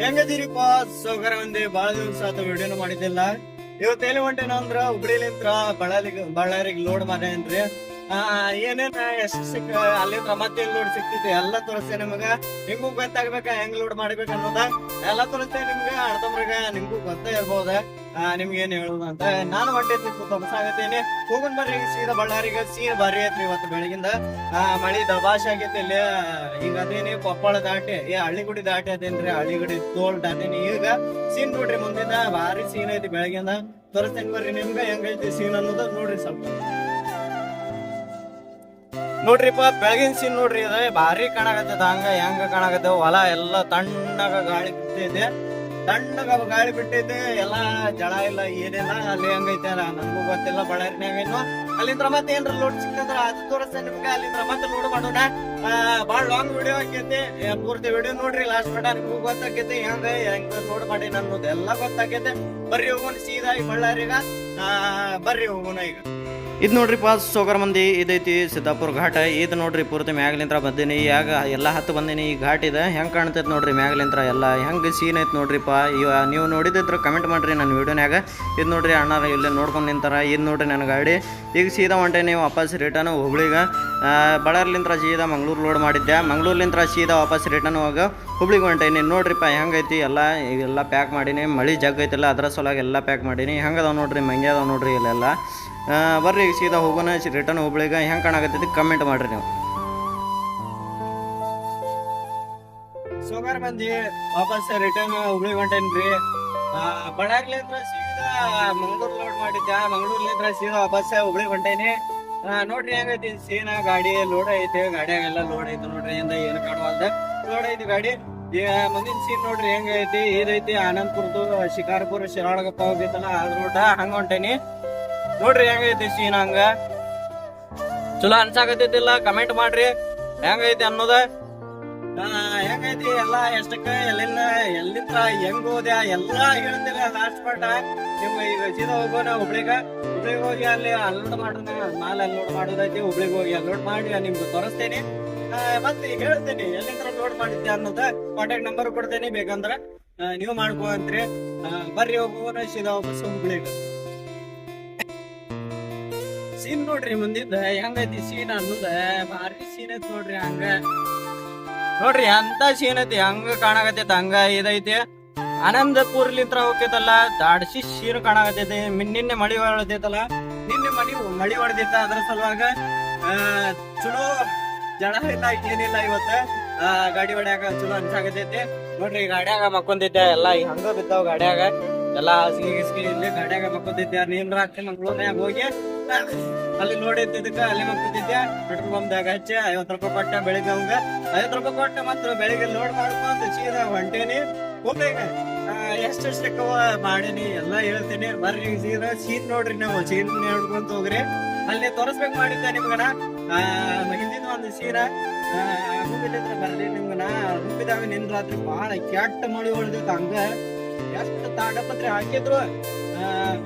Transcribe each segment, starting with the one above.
ಹೆಂಗದಿರಿಪ್ಪ? ಸೌಕರ್ಯ ಒಂದೇ, ಬಹಳ ದಿವಸ ಆತ ವಿಡಿಯೋನು ಮಾಡಿದ್ದಿಲ್ಲ. ಇವತ್ತು ಎಲ್ಲಿ ಹೊಂಟೇನ ಅಂದ್ರ ಹುಬ್ಳಿಲಿಂತ್ರ ಬಳ್ಳಾರಿ ಬಳ್ಳಾರಿಗೆ ಲೋಡ್ ಮಾಡೇನ್ರಿ ಆ, ಏನೇನ್ ಎಷ್ಟು ಸಿಕ್ಕ ಅಲ್ಲಿಂದ್ರ ಮತ್ತೆ ಲೋಡ್ ಸಿಕ್ತಿತ್ತು ಎಲ್ಲ ತೋರಿಸ್ತೇ ನಿಮಗ. ನಿಮ್ಗೂ ಗೊತ್ತಾಗ್ಬೇಕ ಹೆಂಗ್ ಲೋಡ್ ಮಾಡ್ಬೇಕನ್ನೋದ? ಎಲ್ಲ ತೋರಿಸ್ತೇನೆ ನಿಮ್ಗೆ. ಅರ್ಧಮ್ರಗ ನಿಮ್ಗೂ ಗೊತ್ತೇ ಇರ್ಬೋದ. ಆ, ನಿಮ್ಗೆ ಏನ್ ಹೇಳುದು ಅಂತ. ನಾನು ಹೊಟ್ಟೆ ತಮಸಾಗತ್ತೇನೆ ಹೋಗುನ್ ಬರ್ರಿ ಸೀದಾ ಬಳ್ಳಾರಿಗೆ ಸೀದಾ ಬರ್ರಿ ಐತ್ರಿ ಇವತ್ತು ಬೆಳಗಿಂದ. ಆ ಮಳಿ ದಬಾಶ್ ಆಗೈತಿ ಇಲ್ಲಿ. ಈಗ ಅದೇನಿ ಕೊಪ್ಪಳ ದಾಟಿ ಏ ಹಳ್ಳಿಗುಡಿ ದಾಟಿ ಅದೇನ್ರಿ ಹಳ್ಳಿಗುಡಿ ತೋಲ್ ದಾಟೇನಿ. ಈಗ ಸೀನ್ ನೋಡ್ರಿ ಮುಂದಿನ ಭಾರಿ ಸೀನ್ ಐತಿ ಬೆಳಗಿಂದ. ತೋರಿಸ್ತೇನೆ ಬರ್ರಿ ನಿಮ್ಗೆ ಹೆಂಗೈತಿ ಸೀನ್ ಅನ್ನೋದು ನೋಡ್ರಿ ಸ್ವಲ್ಪ. ನೋಡ್ರಿಪ್ಪ ಬೆಳಗಿನ ಸೀನ್ ನೋಡ್ರಿ ಅದ ಭಾರಿ ಕಾಣಕತ್ತದ. ಹಂಗ ಹೆಂಗ ಕಾಣಕತ್ತದ ಹೊಲ ಎಲ್ಲ ತಣ್ಣಗ ಗಾಳಿ ಬಿಟ್ಟೈತೆ ತಣ್ಣಗ ಗಾಳಿ ಬಿಟ್ಟೈತೆ ಎಲ್ಲ ಜಳ ಇಲ್ಲ, ಏನಿಲ್ಲ, ಅಲ್ಲಿ ಹಂಗೈತೆ ನನ್ಗೂ ಗೊತ್ತಿಲ್ಲ ಬಳ್ಳಾರಿನಾಗ ಏನು ಅಲ್ಲಿಂದ್ರ ಮತ್ತೆ ಏನ್ರ ಲೋಡ್ ಸಿಕ್ತಂದ್ರ ಅದು ತೋರಿಸ್ ನಿಮ್ಗೆ, ಅಲ್ಲಿಂದ್ರ ಮತ್ತೆ ಲೋಡ್ ಮಾಡೋಣ. ಬಾಳ ಲಾಂಗ್ ವಿಡಿಯೋ ಆಕೈತಿ. ಪೂರ್ತಿ ವಿಡಿಯೋ ನೋಡ್ರಿ ಲಾಸ್ಟ್ ಮಟ ನಿಮ್ಗೂ ಗೊತ್ತಾಕೈತಿ. ಹೆಂಗ ಹೆಂಗ ಲೋಡ್ ಮಾಡಿ ನನ್ನದು ಎಲ್ಲಾ ಗೊತ್ತಾಕೈತೆ. ಬರ್ರಿ ಹೋಗೋಣ ಸೀದಾ ಈ ಬಳ್ಳಾರಿಗ. ಬರ್ರಿ ಹೋಗೋಣ ಈಗ. ಇದು ನೋಡ್ರಿ ಪಾಸ್ ಸೋಗರ್ ಮಂದಿ ಇದೈತಿ ಸಿದ್ದಾಪುರ ಘಾಟ. ಇದು ನೋಡ್ರಿ ಪೂರ್ತಿ ಮ್ಯಾಗ್ಲಿಂತ್ರ ಬಂದೀನಿ. ಯಾಗ ಎಲ್ಲ ಹತ್ತು ಬಂದೀನಿ. ಈ ಘಾಟ್ ಇದೆ ಹೆಂಗೆ ಕಾಣ್ತೈತೆ ನೋಡ್ರಿ ಮ್ಯಾಗ್ಲಿಂತ್ರ ಎಲ್ಲ. ಹೆಂಗೆ ಸೀನ್ ಐತೆ ನೋಡ್ರಿಪ್ಪ ಇವ ನೀವು ನೋಡಿದ್ರೆ ಕಮೆಂಟ್ ಮಾಡ್ರಿ ನನ್ನ ವೀಡಿಯೋನಾಗ ಇದು ನೋಡ್ರಿ ಅಣ್ಣಾರ ಇಲ್ಲಿ ನೋಡ್ಕೊಂಡು ನಿಂತಾರ. ಇದು ನೋಡ್ರಿ ನನ್ನ ಗಾಡಿ. ಈಗ ಸೀದಾ ಹೊಂಟೇನಿ ವಾಪಸ್ ರಿಟರ್ನ್ ಹುಬ್ಳಿಗೆ. ಬಳ್ಳಾರ್ಲಿಂತ್ರ ಸೀದಾ ಮಂಗ್ಳೂರು ಲೋಡ್ ಮಾಡಿದ್ದೆ. ಮಂಗ್ಳೂರ್ಲಿಂತ್ರ ಸೀದಾ ವಾಪಸ್ ರಿಟರ್ನ್ ಹೋಗ ಹುಬ್ಳಿಗೆ ಹೊಂಟೇನಿ ನೋಡ್ರಿಪ್ಪ ಹೆಂಗೈತಿ ಎಲ್ಲ. ಇವೆಲ್ಲ ಪ್ಯಾಕ್ ಮಾಡೀನಿ. ಮಳೆ ಜಗ್ಗೈತಿಲ್ಲ ಅದರ ಸಲುವಾಗಿ ಎಲ್ಲ ಪ್ಯಾಕ್ ಮಾಡೀನಿ. ಹೆಂಗದಾವ ನೋಡ್ರಿ? ಮಂಗೆ ಅದಾವ ನೋಡ್ರಿ ಇಲ್ಲೆಲ್ಲ. ಬರ್ರಿ, ಸೀದಾ ಹೋಗೋಣ ರಿಟರ್ನ್ ಹುಬ್ಳಿಗೆ ಹೆಂಗೆ ಕಾಣಕತ್ತೈತಿ? ಕಮೆಂಟ್ ಮಾಡ್ರಿ ನೀವು. ಸೋಗಾರ ಮಂದಿ ವಾಪಸ್ ರಿಟರ್ನ್ ಹುಬ್ಳಿ ಹೊಂಟೇನ್ರಿ. ಬಳ್ಳಾರ್ಲಿಂದ್ರ ಸೀದಾ ಮಂಗ್ಳೂರ್ ಲೋಡ್ ಮಾಡಿದ್ದೆ ಮಂಗ್ಳೂರ್ಲಿಂದ್ರ ಸೀದಾ ವಾಪಸ್ ಹುಬ್ಳಿ ಹೊಂಟೇನಿ. ನೋಡ್ರಿ ಹೆಂಗೈತಿ ಸೀನಾ ಗಾಡಿ ಲೋಡ್ ಐತೆ. ಗಾಡಿಯಾಗೆಲ್ಲ ಲೋಡ್ ಐತೆ ನೋಡ್ರಿ. ಇಂದ ಏನು ಕಾಣುವಲ್ದ? ಲೋಡ್ ಐತಿ ಗಾಡಿ. ಮುಂದಿನ ಸೀನ್ ನೋಡ್ರಿ ಹೆಂಗೈತಿ ಇದೈತಿ ಆನಂದ್ಪುರದು ಶಿಕಾರ್ಪುರ ಶಿರಾಳಗಪ್ಪ ಹೋಗಿತ್ತಲ್ಲ ಅದ್ರ ಊಟ ಹಂಗ ಹೊಂಟೇನಿ. ನೋಡ್ರಿ ಹೆಂಗೈತಿ ಸೀನ್ ಹಂಗ. ಚಲೋ ಅನ್ಸಾಕತ್ತೈತಿಲ್ಲ ಕಮೆಂಟ್ ಮಾಡ್ರಿ. ಹೆಂಗೈತಿ ಅನ್ನೋದ? ಹೆಂಗೈತಿ ಎಲ್ಲ ಎಷ್ಟಕ್ಕ, ಎಲ್ಲಿಂದ ಎಲ್ಲಿಂದ, ಹೆಂಗ್ ಹೋದ್ಯಾ, ಎಲ್ಲಾ ಹೇಳ್ತೀರ ಲಾಸ್ಟ್ ಪಾರ್ಟ್ ನಿಮ್ಮ ಈಗ ಸೀದಾ ಹೋಗೋಣ ಹುಬ್ಳಿಗ? ಹುಬ್ಳಿಗೆ ಹೋಗಿ ಅಲ್ಲಿ ಅಲ್ಲೋಡ್ ಮಾಡೋದ ಮಾಲ್ ಅಲ್ಲೋಡ್ ಮಾಡೋದೈತಿ, ಹುಬ್ಳಿಗೆ ಹೋಗಿ ಅಲ್ಲೋಡ್ ಮಾಡಿ ನಿಮ್ಗೆ ತೋರಿಸ್ತೇನೆ. ಮತ್ತೆ ಈಗ ಹೇಳ್ತೇನೆ, ಎಲ್ಲಿಂದ ಲೋಡ್ ಮಾಡಿದ್ದೆ ಅನ್ನೋದ ಕಾಂಟ್ಯಾಕ್ಟ್ ನಂಬರ್ ಕೊಡ್ತೇನೆ, ಬೇಕಂದ್ರ ನೀವು ಮಾಡ್ಕೋ ಅಂತ್ರಿ. ಬರ್ರಿ ಹೋಗೋಣ, ಸೀದಾ ವಾಪಸ್ ಹುಬ್ಳಿಗೆ. ಸೀನ್ ನೋಡ್ರಿ ಮುಂದಿದ್ದ. ಹೆಂಗೈತಿ ಸೀನ್ ಅನ್ನೋದ. ಭಾರಿ ಸೀನ್ ಐತಿ ನೋಡ್ರಿ ಹಂಗ. ನೋಡ್ರಿ ಅಂತ ಸೀನ್ ಐತಿ, ಹಂಗ ಕಾಣಕತ್ತೈತಿ, ಹಂಗ ಇದೈತಿ. ಆನಂದಪುರ್ಲಿಂತ್ರ ಹೋಗ್ತೈತಲ್ಲ, ದಾಡ್ಸಿ ಸೀನ್ ಕಾಣಕತ್ತೈತಿ. ನಿನ್ನೆ ಮಳಿ ಹೊಡೆದೈತಲ್ಲ ನಿನ್ನೆ ಮಳಿ ಮಳಿ ಹೊಡೆದೈತ ಅದ್ರ ಸಲುವಾಗ ಚಲೋ ಜನ ಇಲ್ಲ ಏನಿಲ್ಲ ಇವತ್ತ. ಗಾಡಿ ಹೊಡ್ಯಾಗ ಚಲೋ ಅನ್ಸಾಕತೈತಿ ನೋಡ್ರಿ ಗಾಡ್ಯಾಗ ಮಕ್ಕೊಂದಿದ್ದೆ ಎಲ್ಲ ಹಂಗ ಬಿದ್ದಾವ ಗಾಡ್ಯಾಗ. ಎಲ್ಲಾ ಹಾಸಿಗೆ ಗಿಸ್ಗಿ ಇಲ್ಲಿ ಗಾಡ್ಯಾಗ ಮಕ್ಕೊಂದಿದ್ದೆ ನೀನ್ ರಾತ್ರಿ ಮಂಗ್ಳೂರ್ನ್ಯಾಗ ಹೋಗಿ ಅಲ್ಲಿ ನೋಡಿದ್ದಕ್ಕ ಅಲ್ಲಿ ಹೋಗ್ತಿದ್ದೆ ಪೆಟ್ರೋಲ್ ಪಂಪ್ದಾಗ ಹಚ್ಚಿ ಐವತ್ತು ರೂಪಾಯಿ ಕೊಟ್ಟ ಬೆಳಿಗ್ಗೆ ಅವಂಗ. ಐವತ್ತು ರೂಪಾಯಿ ಕೊಟ್ಟ ಮತ್ತ ಬೆಳಿಗ್ಗೆ ಲೋಡ್ ಮಾಡ್ಕೊಂಡ್ ಸೀದಾ ಹೊಂಟೇನಿ. ಹೋಗ್ ಎಷ್ಟು ಸಿಕ್ಕವ ಮಾಡೀನಿ, ಎಲ್ಲಾ ಹೇಳ್ತೇನೆ. ಬರ್ರಿ ಸೀದಾ ಸೀನ್ ನೋಡ್ರಿ ನಾವು. ಸೀನ್ ನೋಡ್ಕೊಂತ ಹೋಗ್ರಿ. ಅಲ್ಲಿ ತೋರಿಸ್ಬೇಕು ಮಾಡಿದ್ದೆ ನಿಮ್ಗನ. ಹಿಂದಿನ ಒಂದು ಸೀರ. ರೂಪಿದ್ರೆ ಬರ್ರಿ ನಿಮ್ಗನ. ಹುಬ್ಬಿದಾಗ ನಿನ್ ರಾತ್ರಿ ಬಹಳ ಕೆಟ್ಟ ಮಳಿ ಹೊಡೆದಿತ್ತು ಹಂಗ. ಎಷ್ಟು ತಾಡಪತ್ರೆ ಹಾಕಿದ್ರು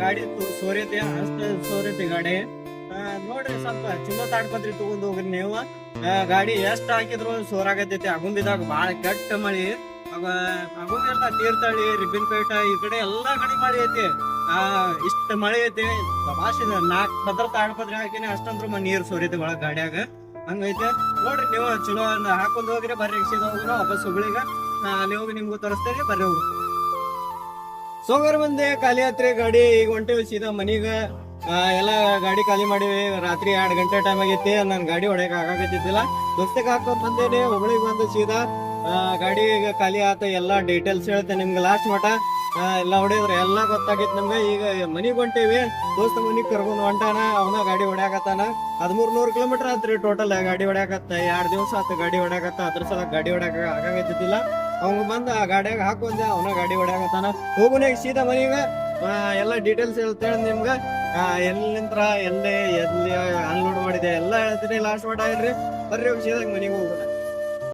ಗಾಡಿ ಸೋರೈತೆ ಅಷ್ಟು ಸೋರೈತಿ ಗಾಡಿ. ನೋಡ್ರಿ ಸ್ವಲ್ಪ ಚಲೋ ತಾಡಪತ್ರೆ ತಗೊಂಡ್ ಹೋಗ್ರಿ ನೀವು. ಗಾಡಿ ಎಷ್ಟ್ ಹಾಕಿದ್ರು ಸೋರಾಗತೈತಿ. ಅಗುಂದಿದಾಗ ಬಾಳ ಕೆಟ್ಟ ಮಳಿ. ನೀರ್ ತಳಿ ರಿಬ್ಬಿನ್ ಪೇಟ, ಈ ಕಡೆ ಎಲ್ಲಾ ಕಡೆ ಮಳಿ ಐತಿ. ಆ, ಇಷ್ಟ ಮಳೆ ಐತಿ. ಭಾಷೆ ನಾಕ್ ಪದ್ರ ತಾಡ್ಪತ್ರೆ ಹಾಕಿನಿ, ಅಷ್ಟಂದ್ರು ನೀರ್ ಸೋರೈತಿ ಒಳಗ್ ಗಾಡಿಯಾಗ. ಹಂಗೈತೆ. ನೋಡ್ರಿ ನೀವು ಚಲೋ ಹಾಕೊಂಡ್ ಹೋಗ್ರಿ, ಬರ್ರಿ ಸೀದಾ ಹೋಗ್ರಿ ವಾಪಸ್ ಹುಬ್ಳಿಗ ಅಲ್ಲಿ ಹೋಗಿ ನಿಮ್ಗೂ ತೋರಿಸ್ತೇನೆ, ಬರ್ರಿ ಹೋಗಿ ಸೋಮವಾರ ಬಂದೆ, ಖಾಲಿ ಆತ್ರಿ ಗಾಡಿ. ಈಗ ಹೊಂಟೇವಿ ಸೀದಾ ಮನೀಗ ಎಲ್ಲ ಗಾಡಿ ಖಾಲಿ ಮಾಡಿವಿ. ರಾತ್ರಿ ಎರಡು ಗಂಟೆ ಟೈಮ್ ಆಗೈತಿ. ನನ್ ಗಾಡಿ ಹೊಡೆಯಕ್ ಆಗಾಕತ್ತಿದ್ದಿಲ್ಲ. ದೋಸ್ತಕ್ಕೆ ಹಾಕೊಂಡ್ ಬಂದೇನಿ. ಹುಬ್ಳಿಗೆ ಬಂದು ಸೀದಾ ಗಾಡಿ ಈಗ ಖಾಲಿ ಆತ. ಎಲ್ಲಾ ಡೀಟೇಲ್ಸ್ ಹೇಳ್ತೇನೆ ನಿಮ್ಗೆ ಲಾಸ್ಟ್ ಮಟ. ಎಲ್ಲ ಹೊಡಿದ್ರೆ ಎಲ್ಲ ಗೊತ್ತಾಗೈತಿ ನಮ್ಗೆ. ಈಗ ಮನಿಗ್ ಹೊಂಟೇವಿ. ದೋಸ್ತ ಮನಿಗ್ ಕರ್ಕೊಂಡ್ ಹೊಂಟಾನ. ಅವನ ಗಾಡಿ ಹೊಡ್ಯಾಕತ್ತಾನ. ಹದಿಮೂರ್ ನೂರ್ ಕಿಲೋಮೀಟರ್ ಆತ್ರಿ ಟೋಟಲ್ ಗಾಡಿ ಹೊಡ್ಯಾಕತ್ತ. ಎರಡ್ ದಿವಸ ಆತ ಗಾಡಿ ಹೊಡ್ಯಾಕತ್ತ. ಅದ್ರ ಸಲ ಗಾಡಿ ಹೊಡ್ಯಾಕ ಆಗಾಕತ್ತಿದ್ದಿಲ್ಲ. ಅವಂಗ ಬಂದ ಆ ಗಾಡಿಯಾಗ ಹಾಕೊಂಡೆ ಅವನ ಗಾಡಿ ಹೊಡ್ಯಾಕತ್ತಾನ. ಹೋಗುನಾಗ ಸೀದಾ ಮನಿಗ. ಎಲ್ಲ ಡೀಟೇಲ್ಸ್ ಹೇಳ್ತೇನೆ ನಿಮ್ಗ. ಆ, ಎಲ್ಲಿಂತ್ರ ಎಲ್ಲಿ ಎಲ್ಲಿ ಅನ್ಲೋಡ್ ಮಾಡಿದೆ ಎಲ್ಲ ಹೇಳ್ತೀನಿ ಲಾಸ್ಟ್ ಮಾಡ್ರಿ ಬರ್ರಿ ಹೋಗಿ ಸೀದಾ ಮನೆಗೆ ಹೋಗೋಣ